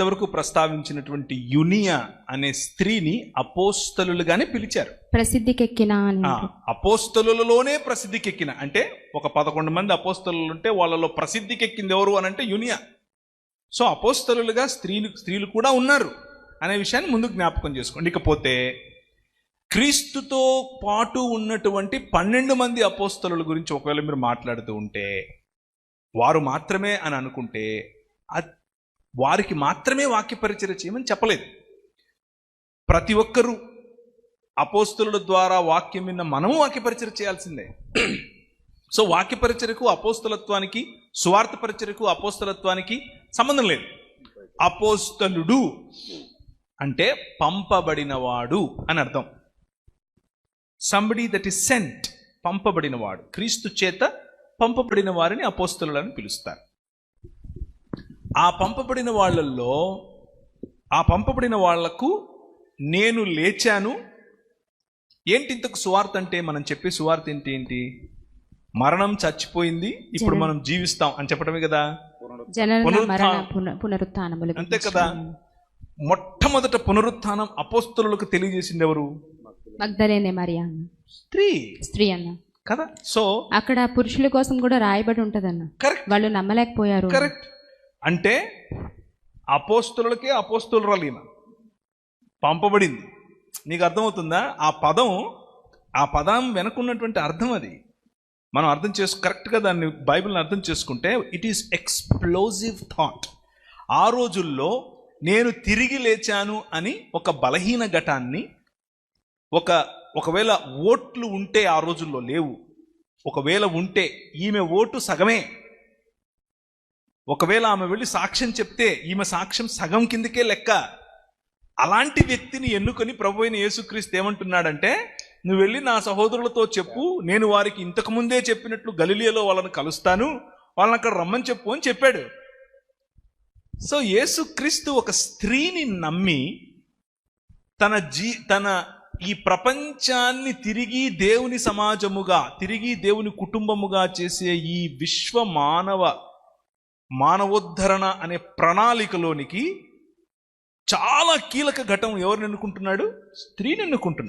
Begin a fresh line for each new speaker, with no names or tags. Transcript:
ఇంతవరకు ప్రస్తావించినటువంటి యునియా అనే స్త్రీని అపోస్తలులుగానే పిలిచారు.
ప్రసిద్ధికెక్కిన
అపోస్తలులలోనే ప్రసిద్ధికెక్కిన. అంటే ఒక పదకొండు మంది అపోస్తలు ఉంటే వాళ్ళలో ప్రసిద్ధికెక్కింది ఎవరు అని అంటే యునియా. సో అపోస్తలులుగా స్త్రీలు స్త్రీలు కూడా ఉన్నారు అనే విషయాన్ని ముందు జ్ఞాపకం చేసుకోండి. ఇకపోతే క్రీస్తుతో పాటు ఉన్నటువంటి పన్నెండు మంది అపోస్తలుల గురించి ఒకవేళ మీరు మాట్లాడుతూ ఉంటే వారు మాత్రమే అని అనుకుంటే వారికి మాత్రమే వాక్య పరిచయం చేయమని చెప్పలేదు. ప్రతి ఒక్కరూ అపోస్తుల ద్వారా వాక్యం విన్న మనము వాక్య పరిచయం చేయాల్సిందే. సో వాక్య పరిచయకు అపోస్తలత్వానికి సువార్త పరిచయకు అపోస్తలత్వానికి సంబంధం లేదు. అపోస్తలుడు అంటే పంపబడినవాడు అని అర్థం. సంబడి దట్ ఇస్ సెంట్ పంపబడినవాడు. క్రీస్తు చేత పంపబడిన వారిని అపోస్తలులని పిలుస్తారు. ఆ పంపబడిన వాళ్ళల్లో ఆ పంపబడిన వాళ్ళకు నేను లేచాను. ఏంటి ఇంతకు సువార్త అంటే మనం చెప్పే సువార్త ఏంటి ఏంటి? మరణం చచ్చిపోయింది ఇప్పుడు మనం జీవిస్తాం అని చెప్పడమే కదా? పునరుత్థానం. అంతే. కదా? మొట్టమొదట పునరుత్థానం అపోస్తలులకు తెలియజేసింది ఎవరు? స్త్రీ.
స్త్రీ అన్న.
కదా? సో
అక్కడ పురుషుల కోసం కూడా రాయబడి ఉంటదన్న. వాళ్ళు నమ్మలేకపోయారు.
కరెక్ట్. అంటే అపోస్తులకే అపోస్తులు ఈమె పంపబడింది. నీకు అర్థమవుతుందా? ఆ పదం ఆ పదం వెనకున్నటువంటి అర్థం అది. మనం అర్థం చేసు కరెక్ట్గా దాన్ని బైబిల్ని అర్థం చేసుకుంటే ఇట్ ఈస్ ఎక్స్ప్లోజివ్ థాట్ ఆ రోజుల్లో నేను తిరిగి లేచాను అని ఒక బలహీన ఘటాన్ని ఒక ఒకవేళ ఓట్లు ఉంటే ఆ రోజుల్లో లేవు. ఒకవేళ ఉంటే ఈమె ఓటు సగమే. ఒకవేళ ఆమె వెళ్ళి సాక్ష్యం చెప్తే ఈమె సాక్ష్యం సగం కిందకే లెక్క. అలాంటి వ్యక్తిని ఎన్నుకొని ప్రభు అయిన యేసుక్రీస్తు ఏమంటున్నాడంటే నువ్వు వెళ్ళి నా సహోదరులతో చెప్పు నేను వారికి ఇంతకు ముందే చెప్పినట్లు గలిలియలో వాళ్ళని కలుస్తాను వాళ్ళని అక్కడ రమ్మని చెప్పు అని చెప్పాడు. సో యేసుక్రీస్తు ఒక స్త్రీని నమ్మి తన జీ తన ఈ ప్రపంచాన్ని తిరిగి దేవుని సమాజముగా తిరిగి దేవుని కుటుంబముగా చేసే ఈ విశ్వ మానవ మానవోద్ధరణ అనే ప్రణాళికలోనికి చాలా కీలక ఘటం ఎవరిని ఎన్నుకుంటున్నాడు? స్త్రీని ఎన్నుకుంటున్నాడు.